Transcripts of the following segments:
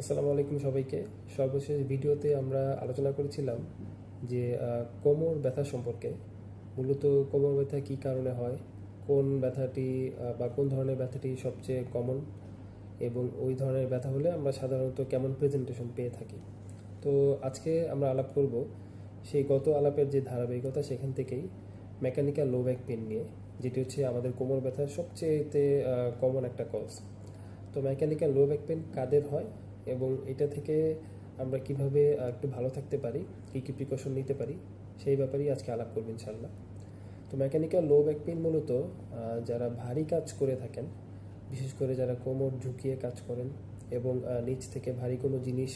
আসসালামু আলাইকুম সবাইকে। সর্বশেষ ভিডিওতে আমরা আলোচনা করেছিলাম যে কোমর ব্যথা সম্পর্কে। মূলত কোমর ব্যথা কী কারণে হয়, কোন ব্যথাটি বা কোন ধরনের ব্যথাটি সবচেয়ে কমন এবং ওই ধরনের ব্যথা হলে আমরা সাধারণত কেমন প্রেজেন্টেশন পেয়ে থাকি। তো আজকে আমরা আলাপ করব সেই গত আলাপের যে ধারাবাহিকতা, সেখান থেকেই মেকানিক্যাল লো ব্যাক পেন নিয়ে, যেটি হচ্ছে আমাদের কোমর ব্যথার সবচেয়েতে কমন একটা কজ তো মেকানিক্যাল লো ব্যাক পেন কাদের হয়? এবং এটা থেকে আমরা কীভাবে একটু ভালো থাকতে পারি, কী কী প্রিকশন নিতে পারি, সেই ব্যাপারেই আজকে আলাপ করব ইনশাল্লাহ তো মেকানিক্যাল লো ব্যাক পেন মূলত যারা ভারী কাজ করে থাকেন, বিশেষ করে যারা কোমর ঝুঁকিয়ে কাজ করেন এবং নিচ থেকে ভারী কোনো জিনিস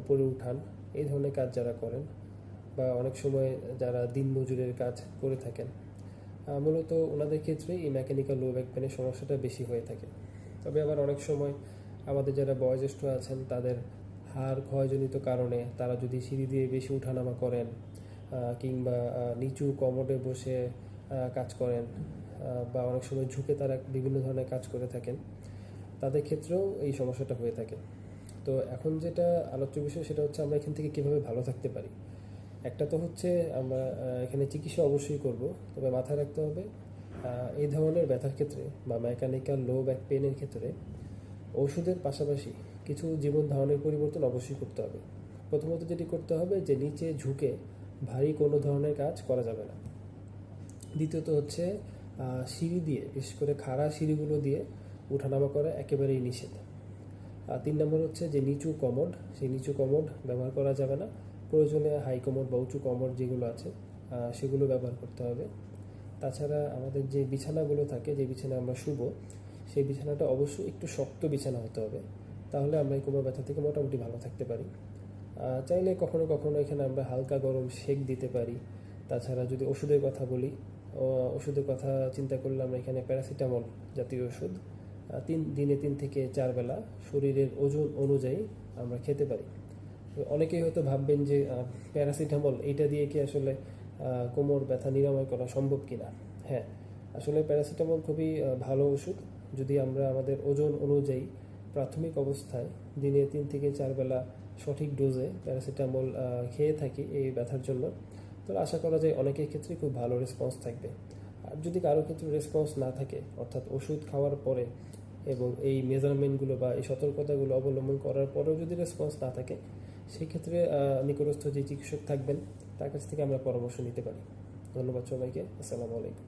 উপরে উঠান, এই ধরনের কাজ যারা করেন বা অনেক সময় যারা দিনমজুরের কাজ করে থাকেন মূলত ওনাদের ক্ষেত্রে এই মেকানিক্যাল লো ব্যাক পেনের সমস্যাটা বেশি হয়ে থাকে। তবে আবার অনেক সময় আমাদের যারা বয়োজ্যেষ্ঠ আছেন, তাদের হাড় ক্ষয়জনিত কারণে তারা যদি সিঁড়ি দিয়ে বেশি উঠানামা করেন কিংবা নিচু কমোডে বসে কাজ করেন বা অনেক সময় ঝুঁকে তারা বিভিন্ন ধরনের কাজ করে থাকেন, তাদের ক্ষেত্রেও এই সমস্যাটা হয়ে থাকে। তো এখন যেটা আলোচ্য বিষয়, সেটা হচ্ছে আমরা এখান থেকে কীভাবে ভালো থাকতে পারি। একটা তো হচ্ছে আমরা এখানে চিকিৎসা অবশ্যই করব, তবে মাথায় রাখতে হবে এই ধরনের ব্যথার ক্ষেত্রে বা মেকানিক্যাল লো ব্যাক পেনের ক্ষেত্রে ওষুধের পাশাপাশি কিছু জীবন ধারণের পরিবর্তন অবশ্যই করতে হবে। প্রথমত যেটি করতে হবে যে নিচে ঝুঁকে ভারী কোনো ধরনের কাজ করা যাবে না। দ্বিতীয়ত হচ্ছে সিঁড়ি দিয়ে, বিশেষ করে খাড়া সিঁড়িগুলো দিয়ে উঠানামা করা একেবারেই নিষেধ। আর তিন নম্বর হচ্ছে যে নিচু কমোড, সেই নিচু কমোড ব্যবহার করা যাবে না। প্রয়োজনে হাই কমোড বা উঁচু কমোড যেগুলো আছে সেগুলো ব্যবহার করতে হবে। তাছাড়া আমাদের যে বিছানাগুলো থাকে, যে বিছানায় আমরা শুবো সেই বিছানাটা অবশ্যই একটু শক্ত বিছানা হতে হবে। তাহলে আমরা এই কোমর ব্যথা থেকে মোটামুটি ভালো থাকতে পারি। চাইলে কখনো কখনো এখানে আমরা হালকা গরম শেক দিতে পারি। তাছাড়া যদি ওষুধের কথা বলি ওষুধের কথা চিন্তা করলে আমরা এখানে প্যারাসিটামল জাতীয় ওষুধ তিন, দিনে তিন থেকে চার বেলা শরীরের ওজন অনুযায়ী আমরা খেতে পারি। অনেকেই হয়তো ভাববেন যে প্যারাসিটামল এইটা দিয়ে কি আসলে কোমর ব্যথা নিরাময় করা সম্ভব কিনা? হ্যাঁ আসলে প্যারাসিটামল খুবই ভালো ওষুধ। যদি আমরা আমাদের ওজন অনুযায়ী প্রাথমিক অবস্থায় দিনে তিন থেকে চার বেলা সঠিক ডোজে প্যারাসিটামল খেয়ে থাকি এই ব্যথার জন্য, তাহলে আশা করা যায় অনেকের ক্ষেত্রে খুব ভালো রেসপন্স থাকবে। আর যদি কারও ক্ষেত্রে রেসপন্স না থাকে, অর্থাৎ ওষুধ খাওয়ার পরে এবং এই মেজারমেন্টগুলো বা এই সতর্কতাগুলো অবলম্বন করার পরেও যদি রেসপন্স না থাকে সেই ক্ষেত্রে নিকটস্থ যে চিকিৎসক থাকবেন, তার কাছ থেকে আমরা পরামর্শ নিতে পারি। ধন্যবাদ সবাইকে। আসসালামু আলাইকুম।